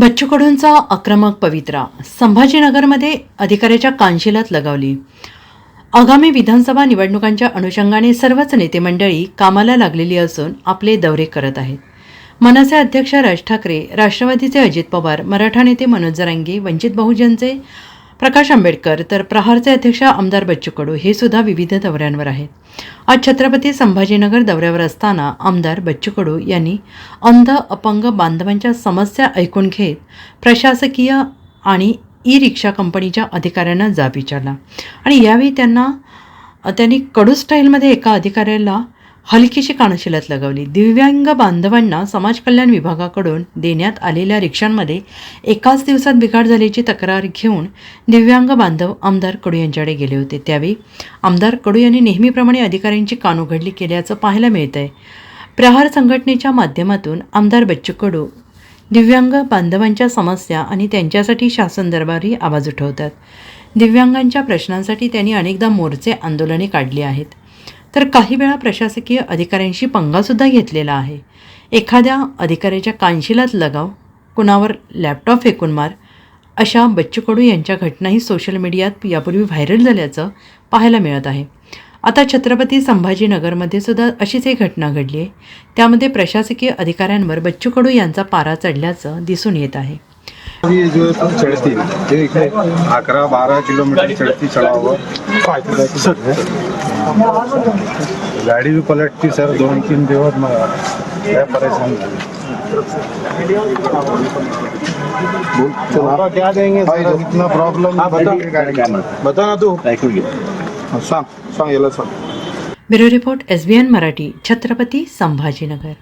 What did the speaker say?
बच्चू कडूंचा आक्रमक पवित्रा संभाजीनगरमध्ये अधिकाऱ्याच्या कानशिलात लगावली. आगामी विधानसभा निवडणुकांच्या अनुषंगाने सर्वच नेते मंडळी कामाला लागलेली असून आपले दौरे करत आहेत. मनसे अध्यक्ष राज ठाकरे राष्ट्रवादीचे अजित पवार मराठा नेते मनोज जरांगे वंचित बहुजनचे प्रकाश आंबेडकर तर प्रहारचे अध्यक्ष आमदार बच्चू कडू हे सुद्धा विविध दौऱ्यांवर आहेत. आज छत्रपती संभाजीनगर दौऱ्यावर असताना आमदार बच्चू कडू यांनी अंध अपंग बांधवांच्या समस्या ऐकून घेत प्रशासकीय आणि ई रिक्षा कंपनीच्या अधिकाऱ्यांना जाब विचारला. आणि यावेळी त्यांना त्यांनी कडू स्टाईलमध्ये एका अधिकाऱ्याला हलकीशी कानशिलात लगावली. दिव्यांग बांधवांना समाज कल्याण विभागाकडून देण्यात आलेल्या रिक्षांमध्ये एकाच दिवसात बिघाड झाल्याची तक्रार घेऊन दिव्यांग बांधव आमदार कडू यांच्याकडे गेले होते. त्यावेळी आमदार कडू यांनी नेहमीप्रमाणे अधिकाऱ्यांची कान उघडली केल्याचं पाहायला मिळत आहे प्रहार संघटनेच्या माध्यमातून आमदार बच्चू कडू दिव्यांग बांधवांच्या समस्या आणि त्यांच्यासाठी शासन दरबारी आवाज उठवतात. दिव्यांगांच्या प्रश्नांसाठी त्यांनी अनेकदा मोर्चे आंदोलने काढली आहेत. तर काही वेळा प्रशासकीय अधिकाऱ्यांशी पंगासुद्धा घेतलेला आहे. एखाद्या अधिकाऱ्याच्या कानशिलात लगाव कुणावर लॅपटॉप फेकून मार अशा बच्चू कडू यांच्या घटनाही सोशल मीडियात यापूर्वी व्हायरल झाल्याचं पाहायला मिळत आहे. आता छत्रपती संभाजीनगरमध्ये सुद्धा अशीच एक घटना घडली आहे. त्यामध्ये प्रशासकीय अधिकाऱ्यांवर बच्चू कडू यांचा पारा चढल्याचं दिसून येत आहे. जो चढ़ती अकरा बारा किलोमीटर चढ़ती चढ़ाव गाड़ी भी पलटती सर दोन तीन दिवस मग काय परेशान चला। क्या देंगे सर इतना प्रॉब्लम बता। ना तू। ऐकून घे सांग सांग याला सांग। Bureau report S B N Marathi Chhatrapati Sambhajinagar.